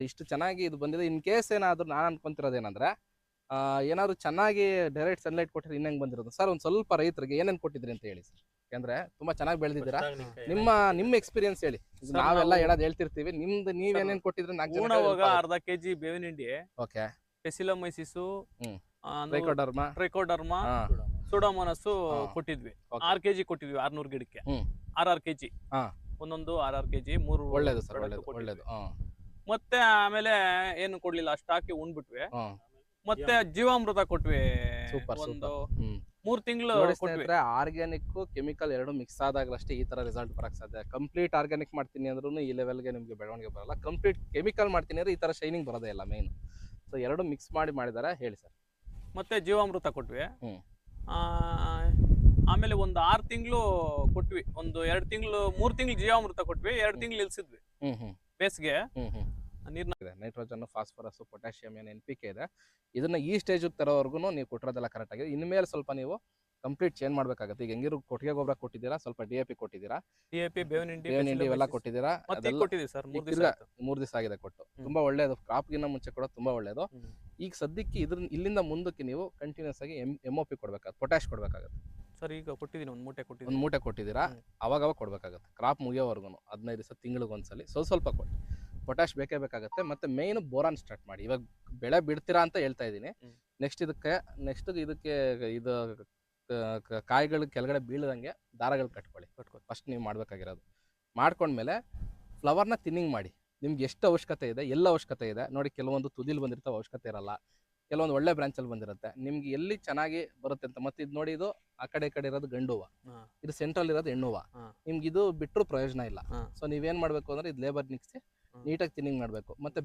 ಇಷ್ಟು ಚೆನ್ನಾಗಿ ಇದು ಬಂದಿದೆ. ಇನ್ ಕೇಸ್ ಏನಾದ್ರು ನಾನು ಅನ್ಕೊಂತಿರೋದು ಏನಂದ್ರೆ ಏನಾದ್ರು ಚೆನ್ನಾಗಿ ಡೈರೆಕ್ಟ್ ಸನ್ಲೈಟ್ ಕೊಟ್ಟರೆ ಇನ್ನಂಗ್ ಬಂದಿರೋದು. ಸರ್ ಒಂದ್ ಸ್ವಲ್ಪ ರೈತರಿಗೆ ಏನೇನ್ ಕೊಟ್ಟಿದ್ರಿ ಅಂತ ಹೇಳಿ ಸರ್. ಯಾಕಂದ್ರೆ ತುಂಬಾ ಚೆನ್ನಾಗಿ ಬೆಳೆದಿದ್ದೀರಾ? ನಿಮ್ಮ ನಿಮ್ಮ ಎಕ್ಸ್ಪೀರಿಯನ್ಸ್ ಹೇಳಿ. ನಾವೆಲ್ಲ ನಾವು- ಹೇಳೋದು ಹೇಳ್ತಿರ್ತೀವಿ. ನಿಮ್ದು ನೀವೇನೇನ್ ಕೊಟ್ಟಿದ್ರೆ ಉಣವಾಗ ಅರ್ಧ ಕೆಜಿ ಬೇವಿನ ಹಿಂಡಿ ಓಕೆ. ಪೆಸಿಲಮೈಸಿಸು. ಟ್ರೈಕೋಡರ್ಮ? ಕೊಟ್ಟಿದ್ವಿ. ಆರ್ ಕೆಜಿ ಕೊಟ್ಟಿದ್ವಿ ಆರ್ನೂರ್ ಗಿಡಕ್ಕೆ. ಆರ್ ಆರ್ ಕೆಜಿ. ಒಂದೊಂದು ಆರ್ ಆರ್ ಕೆಜಿ ಮೂರು ಒಳ್ಳೇದು ಸರ್ ಒಳ್ಳೇದು. ಒಳ್ಳೇದು. ಮತ್ತೆ ಆಮೇಲೆ ಏನು ಕೊಡ್ಲಿಲ್ಲ ಅಷ್ಟು ಹಾಕಿ ಉಂಡ್ಬಿಟ್ವಿ ಮತ್ತೆ ಜೀವಾಮೃತ ಕೊಟ್ವಿ. ಸೂಪರ್ ಒಂದು ಮೂರ್ ತಿಂಗಳು ಸ್ನೇಹಿತರೆ ಆರ್ಗ್ಯಾನಿಕ್ ಕೆಮಿಕಲ್ ಎರಡು ಮಿಕ್ಸ್ ಆದಾಗಲಷ್ಟೇ ಈ ತರ ರಿಸಲ್ಟ್ ಬರಕ್ ಸಾಧ್ಯ. ಕಂಪ್ಲೀಟ್ ಆರ್ಗ್ಯಾನಿಕ್ ಮಾಡ್ತೀನಿ ಅಂದ್ರೂ ಈ ಲೆವೆಲ್ಗೆ ನಿಮ್ಗೆ ಬೆಳವಣಿಗೆ ಬರಲ್ಲ. ಕಂಪ್ಲೀಟ್ ಕೆಮಿಕಲ್ ಮಾಡ್ತೀನಿ ಅಂದ್ರೆ ಈ ತರ ಶೈನಿಂಗ್ ಬರೋದೇ ಇಲ್ಲ ಮೇನ್ ಸೊ ಎರಡು ಮಿಕ್ಸ್ ಮಾಡಿ ಮಾಡಿದಾರೆ ಹೇಳಿ ಸರ್ ಮತ್ತೆ ಜೀವಾಮೃತ ಕೊಟ್ವಿ. ಆ, ಆಮೇಲೆ ಒಂದು ಆರ್ ತಿಂಗಳು ಕೊಟ್ವಿ. ಒಂದು ಎರಡ್ ತಿಂಗಳು ಮೂರ್ ತಿಂಗಳು ಜೀವಾಮೃತ ಕೊಟ್ವಿ ಎರಡ್ ತಿಂಗಳು ಇಲ್ಸಿದ್ವಿ ಹ್ಮ್ ಹ್ಮ್. ಬೇಸಿಗೆ ನೀರ್ನ ನೈಟ್ರೋಜನ್ ಫಾಸ್ಫರಸ್ ಪೊಟ್ಯಾಷಿಯಂ ಏನು ಎನ್ ಪಿ ಕೆ ಇದೆ. ಇದನ್ನ ಈ ಸ್ಟೇಜ್ ತರೋವರೆಗೂ ನೀವು ಕೊಟ್ಟಿರೋದೆಲ್ಲ ಕರೆಕ್ಟ್ ಆಗಿದೆ. ಇನ್ಮೇಲೆ ಸ್ವಲ್ಪ ನೀವು ಕಂಪ್ಲೀಟ್ ಚೇಂಜ್ ಮಾಡಬೇಕಾಗುತ್ತೆ. ಈಗ ಹೆಂಗಿರು ಕೊಟ್ಟಿಗೆ ಗೊಬ್ಬರ ಕೊಟ್ಟಿದ್ದೀರಾ ಸ್ವಲ್ಪ ಡಿ ಎ ಪಿ ಕೊಟ್ಟಿದ್ದೀರಾ ಡಿ ಎ ಪಿ ಬೇವಿನ ಹಿಂಡಿ ಬೇವಿನ ಹಿಂಡಿ ಇವೆಲ್ಲ ಕೊಟ್ಟಿದ್ದೀರಾ ಮೂರ್ ದಿವಸ ಆಗಿದೆ ಕೊಟ್ಟು. ತುಂಬಾ ಒಳ್ಳೇದು. ಕ್ರಾಪ್ಗಿನ್ನ ಮುಂಚೆ ಕೂಡ ತುಂಬಾ ಒಳ್ಳೇದು. ಈಗ ಸದ್ಯಕ್ಕೆ ಇದ್ರ ಇಲ್ಲಿಂದ ಮುಂದಕ್ಕೆ ನೀವು ಕಂಟಿನ್ಯೂಸ್ ಆಗಿ ಎಂ ಎಂ ಒ ಪಿ ಕೊಡ್ಬೇಕಾಗುತ್ತೆ ಪೊಟ್ಯಾಶ್ ಕೊಡ್ಬೇಕಾಗುತ್ತೆ. ಸರ್ ಈಗ ಕೊಟ್ಟಿದ್ದೀನಿ ಒಂದು ಮೂಟೆ ಕೊಟ್ಟಿದ್ದೀನಿ. ಒಂದು ಮೂಟೆ ಕೊಟ್ಟಿದ್ದೀರಾ. ಅವಾಗ ಅವಾಗ ಕೊಡ್ಬೇಕಾಗುತ್ತೆ. ಕ್ರಾಪ್ ಮುಗಿಯೋವರೆಗೂ ಹದಿನೈದು ದಿವಸ ತಿಂಗಳಿಗೆ ಒಂದ್ಸಲಿ. ಸ್ವಲ್ಪ ಸ್ವಲ್ಪ ಕೊಡಿ. ಪೊಟ್ಯಾಶ್ ಬೇಕೇ ಬೇಕಾಗುತ್ತೆ. ಮತ್ತೆ ಮೇಯ್ನ್ ಬೋರಾನ್ ಸ್ಟಾರ್ಟ್ ಮಾಡಿ. ಇವಾಗ ಬೆಳೆ ಬಿಡ್ತೀರಾ ಅಂತ ಹೇಳ್ತಾ ಇದ್ದೀನಿ. ನೆಕ್ಸ್ಟ್ ಇದಕ್ಕೆ ನೆಕ್ಸ್ಟ್ ಇದಕ್ಕೆ ಇದು ಕಾಯಿಗಳು ಕೆಳಗಡೆ ಬೀಳದಂಗೆ ದಾರಗಳು ಕಟ್ಕೊಳ್ಳಿ. ಕಟ್ಕೊಳ್ಳಿ ಫಸ್ಟ್ ನೀವು ಮಾಡಬೇಕಾಗಿರೋದು. ಮಾಡ್ಕೊಂಡ್ಮೇಲೆ ಫ್ಲವರ್ನ ತಿನ್ನಿಂಗ್ ಮಾಡಿ. ನಿಮ್ಗೆ ಎಷ್ಟು ಅವಶ್ಯಕತೆ ಇದೆ? ಎಲ್ಲ ಅವಶ್ಯಕತೆ ಇದೆ. ನೋಡಿ ಕೆಲವೊಂದು ತುದಿಲ್ ಬಂದಿರ್ತಾವೆ ಅವಶ್ಯಕತೆ ಇರಲ್ಲ. ಕೆಲವೊಂದು ಒಳ್ಳೆ ಬ್ರಾಂಚಲ್ಲಿ ಬಂದಿರುತ್ತೆ. ನಿಮ್ಗೆ ಎಲ್ಲಿ ಚೆನ್ನಾಗಿ ಬರುತ್ತೆ ಅಂತ ಮತ್ತೆ ಇದು ನೋಡಿ ಇದು ಆ ಕಡೆ ಈ ಕಡೆ ಇರೋದು ಗಂಡು ಹೂವ ಇದು ಸೆಂಟ್ರಲ್ ಇರೋದು ಹೆಣ್ಣು ಹೂವ. ನಿಮ್ಗೆ ಇದು ಬಿಟ್ಟರು ಪ್ರಯೋಜನ ಇಲ್ಲ. ಸೊ ನೀವೇನ್ ಮಾಡ್ಬೇಕು ಅಂದ್ರೆ ಇದು ಲೇಬರ್ ನಿಕ್ಸಿ ನೀಟಾಗಿ ತಿನ್ನಿಂಗ್ ಮಾಡ್ಬೇಕು. ಮತ್ತೆ